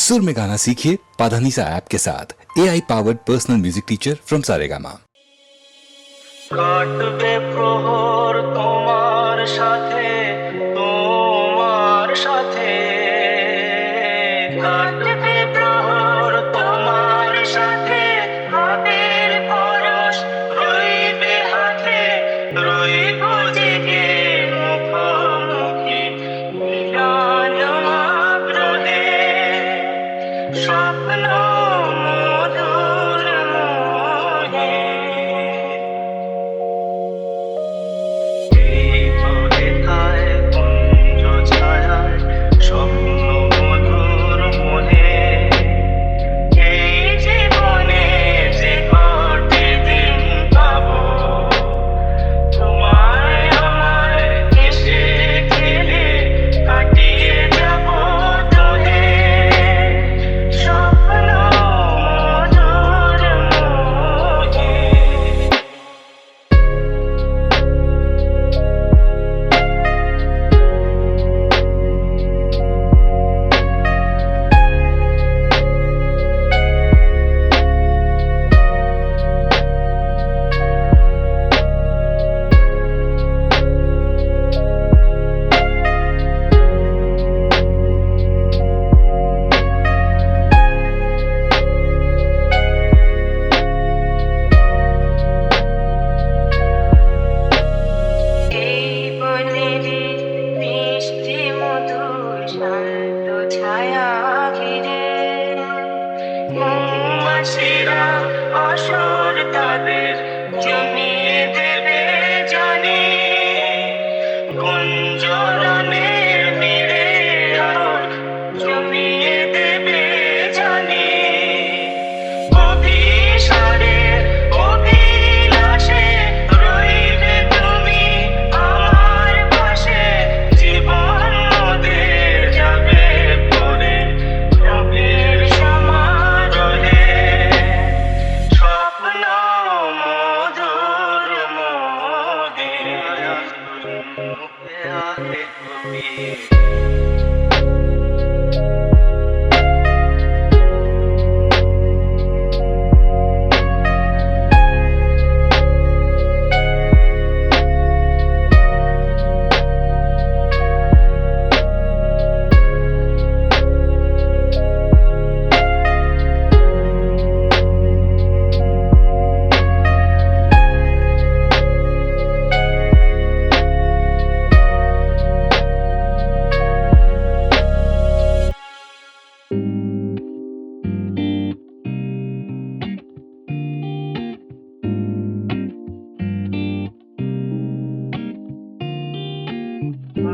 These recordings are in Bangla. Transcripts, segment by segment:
सुर में गाना सीखिए पाधानीसा ऐप के साथ। A I powered personal music teacher from Saregama কাটবে সাথে তোমার সাথে know.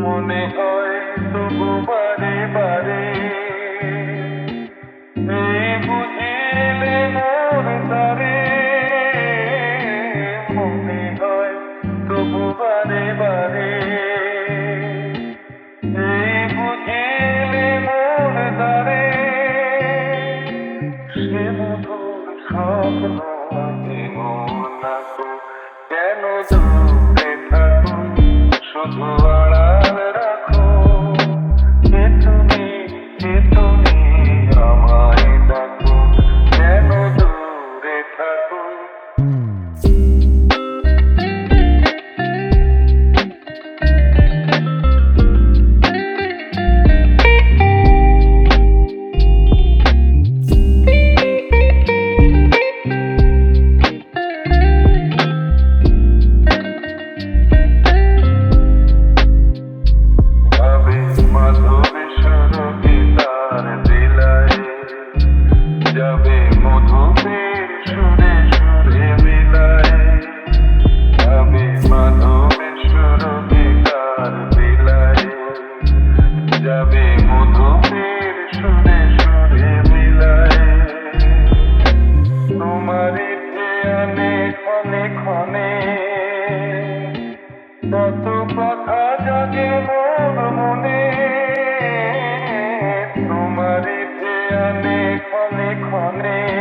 মনে হয় তবু বারে বারে Equally, me.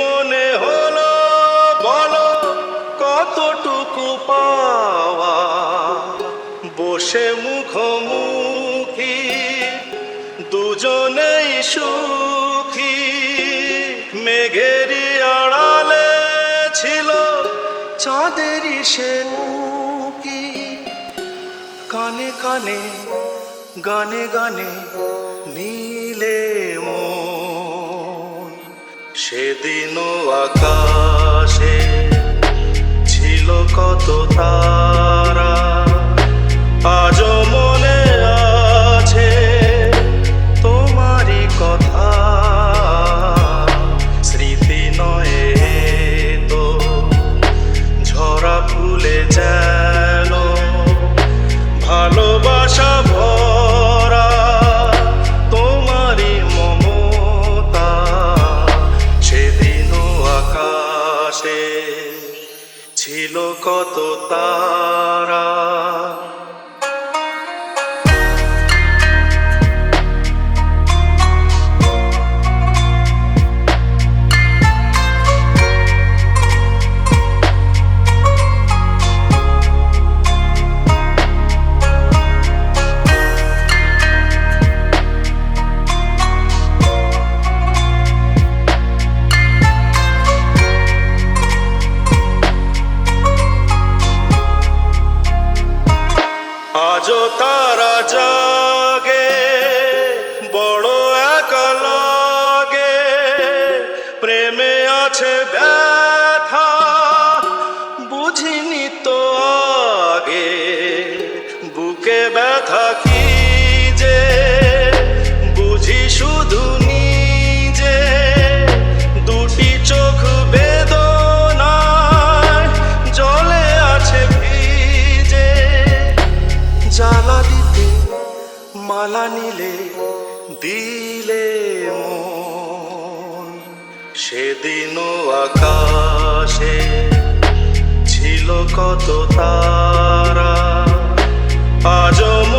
জীবনে হলো, বলো, কতটুকু পাওয়া? বসে মুখোমুখি, দুজনেই সুখী। মেঘের আড়ালে ছিল চাঁদেরই সে কানে কানে, গানে গানে সেদিনও আকাশ। কত তারা। রাজ তারা যা জ্বালা দিতে মালা নিলে দিলে সেদিন সেদিনও আকাশে ছিল কত তারা আজম